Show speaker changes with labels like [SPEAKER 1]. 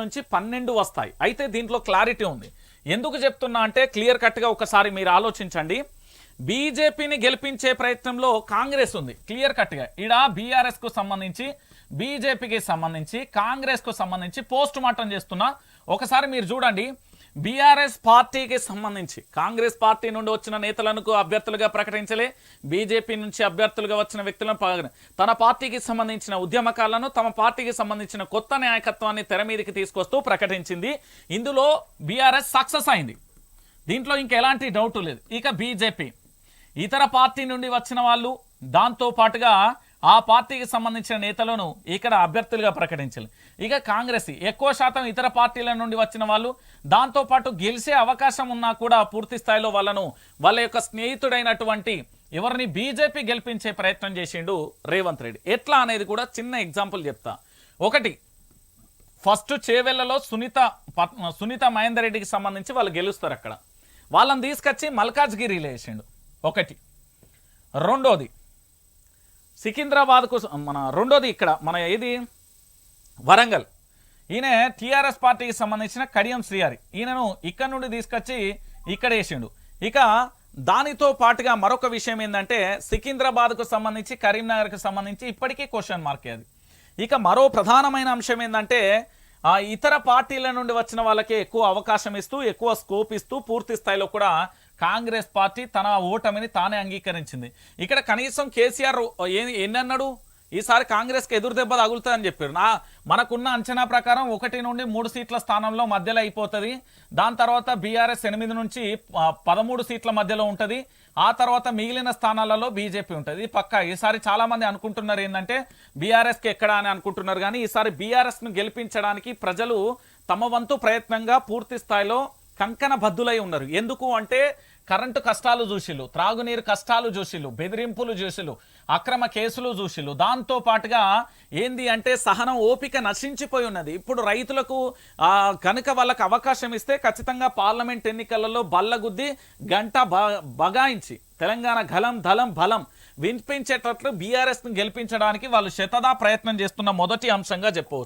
[SPEAKER 1] నుంచి పన్నెండు వస్తాయి. అయితే దీంట్లో క్లారిటీ ఉంది. ఎందుకు చెప్తున్నా అంటే క్లియర్ కట్గా ఒకసారి మీరు ఆలోచించండి. బీజేపీని గెలిపించే ప్రయత్నంలో కాంగ్రెస్ ఉంది. క్లియర్ కట్గా ఇడ బీఆర్ఎస్కు సంబంధించి బీజేపీకి సంబంధించి కాంగ్రెస్కు సంబంధించి పోస్ట్ మార్టం చేస్తున్నా. ఒకసారి మీరు చూడండి. బీఆర్ఎస్ పార్టీకి సంబంధించి కాంగ్రెస్ పార్టీ నుండి వచ్చిన నేతలను అభ్యర్థులుగా ప్రకటించలే బీజేపీ నుంచి అభ్యర్థులుగా వచ్చిన వ్యక్తులను తన పార్టీకి సంబంధించిన ఉద్యమకాలను తమ పార్టీకి సంబంధించిన కొత్త నాయకత్వాన్ని తెర మీదకి తీసుకొస్తూ ప్రకటించింది. ఇందులో బీఆర్ఎస్ సక్సెస్ అయింది. దీంట్లో ఇంకెలాంటి డౌట్ లేదు. ఇక బీజేపీ. ఇతర పార్టీ నుండి వచ్చిన వాళ్ళు దాంతో పాటుగా ఆ పార్టీకి సంబంధించిన నేతలను ఇక్కడ అభ్యర్థులుగా ప్రకటించాలి. ఇక కాంగ్రెస్ ఎక్కువ శాతం ఇతర పార్టీల నుండి వచ్చిన వాళ్ళు దాంతో పాటు గెలిచే అవకాశం ఉన్నా కూడా పూర్తి స్థాయిలో వాళ్ళను వాళ్ళ యొక్క స్నేహితుడైనటువంటి ఎవరిని బీజేపీ గెలిపించే ప్రయత్నం చేసిండు రేవంత్ రెడ్డి. ఎట్లా అనేది కూడా చిన్న ఎగ్జాంపుల్ చెప్తా. ఒకటి ఫస్ట్ చేవెళ్ళలో సునీత సునీత మహేందర్ రెడ్డికి సంబంధించి వాళ్ళు గెలుస్తారు అక్కడ. వాళ్ళని తీసుకొచ్చి మల్కాజ్గిరిలో వేసిండు. ఒకటి. రెండోది సికింద్రాబాద్కు మన రెండోది ఇక్కడ మన ఏది? వరంగల్. ఈయన టీఆర్ఎస్ పార్టీకి సంబంధించిన కడియం శ్రీహరి. ఈయనను ఇక్కడ నుండి తీసుకొచ్చి ఇక్కడ వేసిండు. ఇక దానితో పాటుగా మరొక విషయం ఏంటంటే సికింద్రాబాద్కు సంబంధించి కరీంనగర్కు సంబంధించి ఇప్పటికీ క్వశ్చన్ మార్కే అది. ఇక మరో ప్రధానమైన అంశం ఏంటంటే ఇతర పార్టీల నుండి వచ్చిన వాళ్ళకే ఎక్కువ అవకాశం ఇస్తూ ఎక్కువ స్కోప్ ఇస్తూ పూర్తి స్థాయిలో కూడా కాంగ్రెస్ పార్టీ తన ఓటమిని తానే అంగీకరించింది. ఇక్కడ కనీసం కేసీఆర్ ఎన్నన్నాడు? ఈసారి కాంగ్రెస్కి ఎదురు దెబ్బ తగులుతుందని చెప్పారు. నా మనకున్న అంచనా ప్రకారం ఒకటి నుండి మూడు సీట్ల స్థానంలో మధ్యలో అయిపోతుంది. దాని తర్వాత బీఆర్ఎస్ ఎనిమిది నుంచి పదమూడు సీట్ల మధ్యలో ఉంటుంది. ఆ తర్వాత మిగిలిన స్థానాలలో బీజేపీ ఉంటుంది. పక్క ఈసారి చాలామంది అనుకుంటున్నారు ఏంటంటే బీఆర్ఎస్కి ఎక్కడ అని అనుకుంటున్నారు. కానీ ఈసారి బీఆర్ఎస్ను గెలిపించడానికి ప్రజలు తమ వంతు ప్రయత్నంగా పూర్తి స్థాయిలో కంకణ బద్దులై ఉన్నారు. ఎందుకు అంటే కరెంటు కష్టాలు చూసిళ్ళు త్రాగునీరు కష్టాలు చూసిళ్ళు బెదిరింపులు చూసిళ్ళు అక్రమ కేసులు చూసిళ్ళు. దాంతో పాటుగా ఏంది అంటే సహనం ఓపిక నశించిపోయి ఉన్నది. ఇప్పుడు రైతులకు కనుక వాళ్ళకు అవకాశం ఇస్తే ఖచ్చితంగా పార్లమెంట్ ఎన్నికలలో బల్లగుద్ది గంట బ- బగాయించి తెలంగాణ గలం ధలం బలం వినిపించేటట్లు బీఆర్ఎస్ను గెలిపించడానికి వాళ్ళు శతదా ప్రయత్నం చేస్తున్న మొదటి అంశంగా చెప్పవచ్చు.